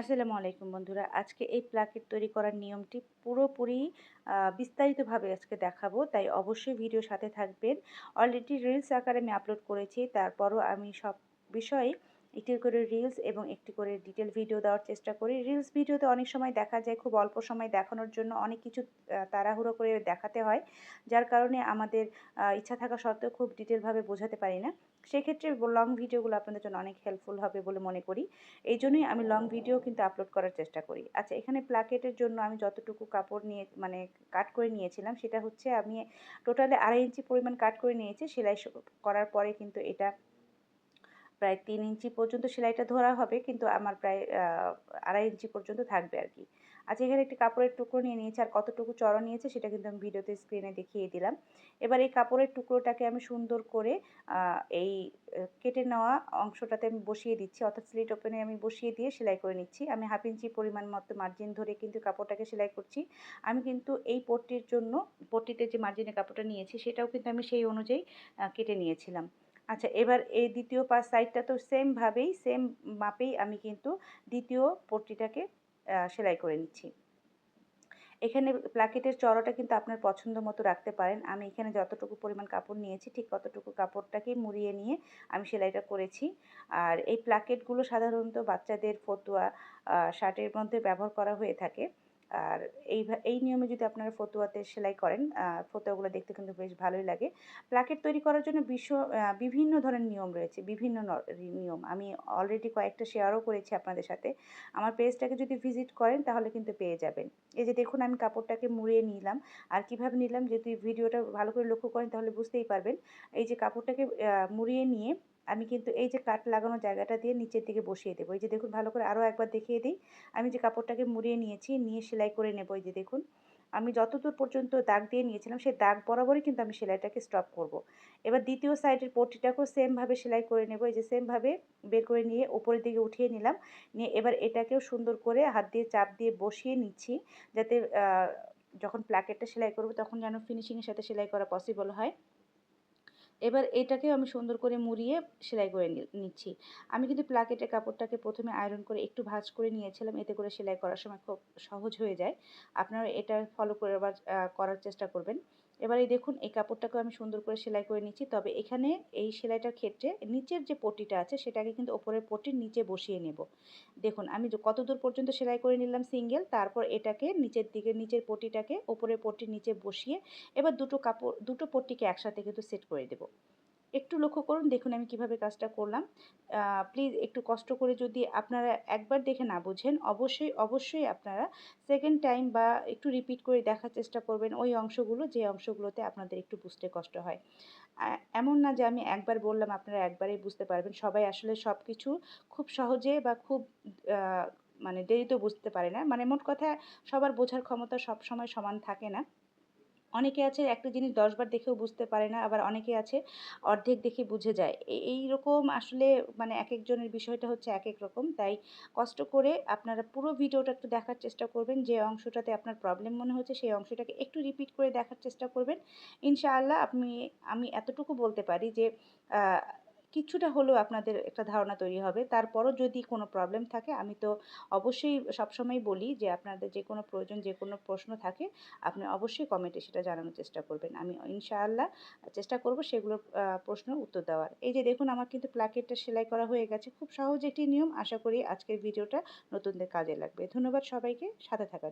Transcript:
আসসালামু আলাইকুম বন্ধুরা। আজকে এই প্লাকেট তৈরি করার নিয়মটি পুরোপুরি বিস্তারিতভাবে আজকে দেখাবো, তাই অবশ্যই ভিডিও সাথে থাকবেন। অলরেডি রিলস আকারে আমি আপলোড করেছি, তারপরও আমি সব বিষয়ে একটি করে রিলস এবং একটি করে ডিটেল ভিডিও দেওয়ার চেষ্টা করি। রিলস ভিডিওতে অনেক সময় দেখা যায়, খুব অল্প সময় দেখানোর জন্য অনেক কিছু তাড়াহুড়ো করে দেখাতে হয়, যার কারণে আমাদের ইচ্ছা থাকা সত্ত্বেও খুব ডিটেলভাবে বোঝাতে পারি না। সেক্ষেত্রে লং ভিডিওগুলো আপনাদের জন্য অনেক হেল্পফুল হবে বলে মনে করি। এই জন্যই আমি লং ভিডিও কিন্তু আপলোড করার চেষ্টা করি। আচ্ছা এখানে প্লাকেটের জন্য আমি যতটুকু কাপড় নিয়ে মানে কাট করে নিয়েছিলাম, সেটা হচ্ছে আমি টোটালি আড়াই ইঞ্চি পরিমাণ কাট করে নিয়েছি, সেলাই করার পরে কিন্তু এটা প্রায় তিন ইঞ্চি পর্যন্ত সেলাইটা ধরা হবে, কিন্তু আমার প্রায় আড়াই ইঞ্চি পর্যন্ত থাকবে আর কি। আচ্ছা এখানে একটি কাপড়ের টুকরো নিয়ে নিয়েছি, আর কতটুকু চড়া নিয়েছে সেটা কিন্তু আমি ভিডিওতে স্ক্রিনে দেখিয়ে দিলাম। এবার এই কাপড়ের টুকরোটাকে আমি সুন্দর করে এই কেটে নেওয়া অংশটাতে আমি বসিয়ে দিচ্ছি, অর্থাৎ স্লিট ওপেনে আমি বসিয়ে দিয়ে সেলাই করে নিচ্ছি। আমি হাফ ইঞ্চি পরিমাণ মতো মার্জিন ধরে কিন্তু কাপড়টাকে সেলাই করছি। আমি কিন্তু এই পট্টির জন্য, পট্টিতে যে মার্জিনের কাপড়টা নিয়েছি সেটাও কিন্তু আমি সেই অনুযায়ী কেটে নিয়েছিলাম। আচ্ছা এবার এই দ্বিতীয় পাশ সাইডটা তো সেমভাবেই সেম মাপেই আমি কিন্তু দ্বিতীয় পট্টিটাকে সেলাই করে নিচ্ছি। এখানে প্লাকেটের চড়াটা কিন্তু আপনার পছন্দ মতো রাখতে পারেন। আমি এখানে যতটুকু পরিমাণ কাপড় নিয়েছি, ঠিক ততটুকু কাপড়টাকে মুড়িয়ে নিয়ে আমি সেলাইটা করেছি। আর এই প্লাকেটগুলো সাধারণত বাচ্চাদের ফতুয়া শার্টের মধ্যে ব্যবহার করা হয়ে থাকে। আর এই এই নিয়মে যদি আপনারা ফতুয়াতে সেলাই করেন ফতুয়াগুলো দেখতে কিন্তু বেশ ভালোই লাগে। প্লাকেট তৈরি করার জন্য বিশ্ব বিভিন্ন ধরনের নিয়ম রয়েছে, বিভিন্ন নিয়ম। আমি অলরেডি কয়েকটা শেয়ারও করেছি আপনাদের সাথে। আমার পেজটাকে যদি ভিজিট করেন, তাহলে কিন্তু পেয়ে যাবেন। এই যে দেখুন, আমি কাপড়টাকে মুড়িয়ে নিলাম। আর কীভাবে নিলাম? যদি ভিডিওটা ভালো করে লক্ষ্য করেন, তাহলে বুঝতেই পারবেন। এই যে কাপড়টাকে মুড়িয়ে নিয়ে আমি কিন্তু এই যে কাট লাগানো জায়গাটা দিয়ে নিচের দিকে বসিয়ে দেবো। এই যে দেখুন, ভালো করে আরও একবার দেখিয়ে দিই। আমি যে কাপড়টাকে মুড়িয়ে নিয়েছি, নিয়ে সেলাই করে নেব। এই যে দেখুন, আমি যতদূর পর্যন্ত দাগ দিয়ে নিয়েছিলাম, সেই দাগ বরাবরই কিন্তু আমি সেলাইটাকে স্টপ করব। এবার দ্বিতীয় সাইডের পট্টিটাকেও সেমভাবে সেলাই করে নেব। এই যে সেমভাবে বের করে নিয়ে ওপরের দিকে উঠিয়ে নিলাম। নিয়ে এবার এটাকেও সুন্দর করে হাত দিয়ে চাপ দিয়ে বসিয়ে নিচ্ছি, যাতে যখন প্ল্যাকেটটা সেলাই করব, তখন যেন ফিনিশিংয়ের সাথে সেলাই করা পসিবল হয়। এবার এটাকেও আমি সুন্দর করে মুড়িয়ে সেলাই করে নিচ্ছি। আমি কিন্তু প্লাকেটের কাপড়টাকে প্রথমে আয়রন করে একটু ভাজ করে নিয়েছিলাম, এতে করে সেলাই করার সময় খুব সহজ হয়ে যায়। আপনারা এটা ফলো করে করার চেষ্টা করবেন। এবার এই দেখুন, এই কাপড়টাকে আমি সুন্দর করে সেলাই করে নিচ্ছি। তবে এখানে এই সেলাইটার ক্ষেত্রে নিচের যে পটিটা আছে, সেটাকে কিন্তু ওপরের পটির নিচে বসিয়ে নেব। দেখুন, আমি কত দূর পর্যন্ত সেলাই করে নিলাম সিঙ্গেল, তারপর এটাকে নিচের দিকে, নিচের পটিটাকে ওপরের পটির নিচে বসিয়ে এবার দুটো কাপড়, দুটো পটিকে একসাথে কিন্তু সেট করে দেব। একটু লক্ষ্য করুন, দেখুন আমি কীভাবে কাজটা করলাম। প্লিজ একটু কষ্ট করে যদি আপনারা একবার দেখে না বুঝেন, অবশ্যই অবশ্যই আপনারা সেকেন্ড টাইম বা একটু রিপিট করে দেখার চেষ্টা করবেন ওই অংশগুলো, যে অংশগুলোতে আপনাদের একটু বুঝতে কষ্ট হয়। এমন না যে আমি একবার বললাম, আপনারা একবারেই বুঝতে পারবেন। সবাই আসলে সব কিছু খুব সহজে বা খুব মানে দেরিতে বুঝতে পারে না। মানে মোট কথা, সবার বোঝার ক্ষমতা সব সময় সমান থাকে না। অনেকে আছে একটা জিনিস দশবার দেখেও বুঝতে পারে না, আবার অনেকে আছে অর্ধেক দেখে বুঝে যায়। এই রকম আসলে মানে এক একজনের বিষয়টা হচ্ছে এক এক রকম। তাই কষ্ট করে আপনারা পুরো ভিডিওটা একটু দেখার চেষ্টা করবেন, যে অংশটাতে আপনার প্রবলেম মনে হচ্ছে, সেই অংশটাকে একটু রিপিট করে দেখার চেষ্টা করবেন। ইনশাআল্লাহ আপনি, আমি এতটুকু বলতে পারি যে কিছুটা হলেও আপনাদের একটা ধারণা তৈরি হবে। তারপরও যদি কোনো প্রবলেম থাকে, আমি তো অবশ্যই সবসময় বলি যে, আপনাদের যে কোনো প্রয়োজন, যে কোনো প্রশ্ন থাকে, আপনি অবশ্যই কমেন্টে সেটা জানানোর চেষ্টা করবেন। আমি ইনশাআল্লাহ চেষ্টা করব সেগুলোর প্রশ্নের উত্তর দেওয়ার। এই যে দেখুন, আমার কিন্তু প্ল্যাকেটটা সেলাই করা হয়ে গেছে। খুব সহজ একটি নিয়ম। আশা করি আজকের ভিডিওটা নতুনদের কাজে লাগবে। ধন্যবাদ সবাইকে। সাথে থাকার